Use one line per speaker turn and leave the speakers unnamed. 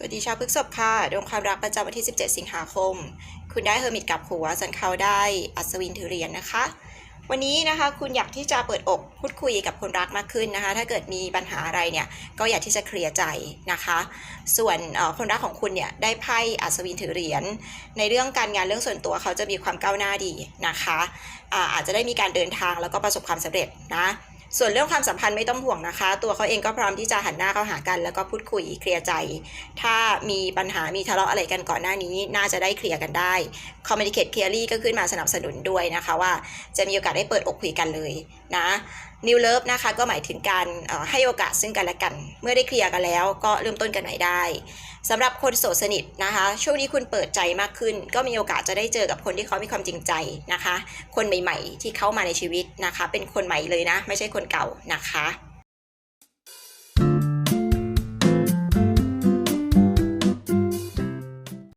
สวัสดีชาวพฤกษภค่ะดวงความรักประจำวันที่ 17 สิงหาคม คุณได้เฮอร์มิตกับหัวส่วนเขาได้อัศวินถือเหรียญนะคะ วันนี้นะคะคุณอยากที่จะเปิดอกพูดคุยกับคนรักมากขึ้นนะคะ ถ้าเกิดมีปัญหาอะไรเนี่ยก็อยากที่จะเคลียร์ใจนะคะ ส่วนคนรักของคุณเนี่ยได้ไพ่อัศวินถือเหรียญในเรื่องการงานเรื่องส่วนตัวเขาจะมีความก้าวหน้าดีนะคะอาอาจจะได้มีการเดินทางแล้วก็ประสบความสำเร็จนะ ส่วนเรื่องความสัมพันธ์ไม่ต้องห่วงนะคะ ตัวเขาเองก็พร้อมที่จะหันหน้าเข้าหากัน แล้วก็พูดคุยเคลียร์ใจ ถ้ามีปัญหามีทะเลาะอะไรกันก่อนหน้านี้ น่าจะได้เคลียร์กันได้ communicate clearly ก็ขึ้นมาสนับสนุนด้วยนะคะว่า จะมีโอกาสได้เปิดอกคุยกันเลยนะนิวเลิฟนะคะก็หมายถึงการให้โอกาสซึ่งกันและกัน เมื่อได้เคลียร์กันแล้วก็เริ่มต้นกันใหม่ได้สำหรับคนโสดสนิทนะคะ ช่วงนี้คุณเปิดใจมากขึ้น ก็มีโอกาสจะได้เจอกับคนที่เขามีความจริงใจนะคะ คนใหม่ ๆ ที่เข้ามาในชีวิตนะคะ เป็นคนใหม่เลยนะ ไม่ใช่คนเก่านะคะ